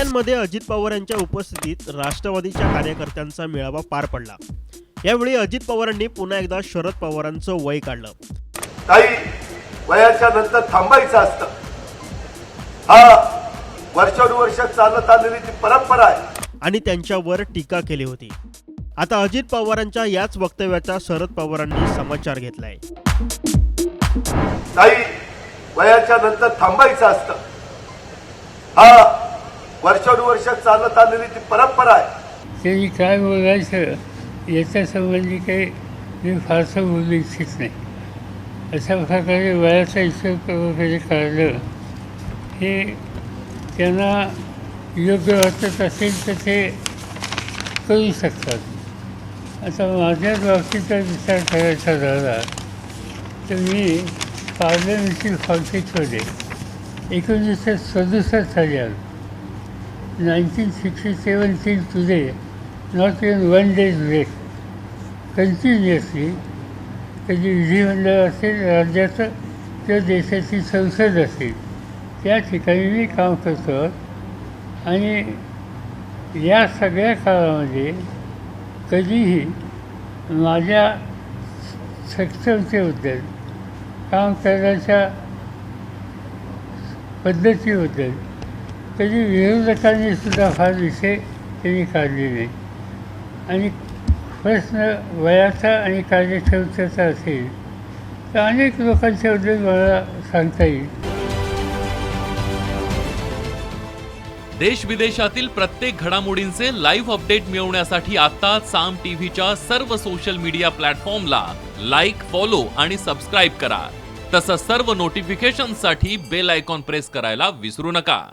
कल्याणमध्ये अजित पवार यांच्या उपस्थितीत राष्ट्रवादीच्या कार्यकर्त्यांचा मेळावा पार पडला. यावेळी अजित पवारांनी पुन्हा एकदा शरद पवारांचं वय काढलं. काही वयाच्या नंतर थांबायचं असतं. हा वर्षानुवर्ष चालत आलेली जी परंपरा आहे. आणि त्यांच्यावर टीका केली होती. आता अजित पवारांच्या याच वक्तव्याचा शरद पवारांनी समाचार घेतलाय. काही वयाच्या नंतर थांबायचं असतं. हा वर्षानुवर्ष चालत आलेली ती परंपरा आहे. ते काय बोलायचं याच्या संबंधी काही मी फारसं बोलू इच्छित नाही. अशा प्रकारे वयाचा हिशोब वगैरे काढलं हे त्यांना योग्य वाटत असेल तर ते करू शकतात. आता माझ्याच बाबतीचा विचार करायचा झाला तर मी पार्लमेंटरी कॉन्फ्लिक्टमध्ये एकोणीसशे सदुसष्ट साली आलो. 1967 till today, not even one day's break. Continuously कधी विधिमंडळ असेल राज्याचं किंवा देशाची संसद असेल त्या ठिकाणी मी काम करतो आणि या सगळ्या काळामध्ये कधीही माझ्या सक्षमतेबद्दल काम करण्याच्या पद्धतीबद्दल कधी विरोधकांनी सुद्धा फार विषय त्यांनी काढले नाही. आणि प्रश्न वयाचा आणि कार्यक्षमतेचा असेल तर अनेक लोकांच्याबद्दल मला सांगता येईल. देश विदेशातील प्रत्येक घडामोडींचे लाईव्ह अपडेट मिळवण्यासाठी आता साम टीव्हीच्या सर्व सोशल मीडिया प्लॅटफॉर्मला लाईक फॉलो आणि सबस्क्राईब करा. तसंच सर्व नोटिफिकेशनसाठी बेल आयकॉन प्रेस करायला विसरू नका.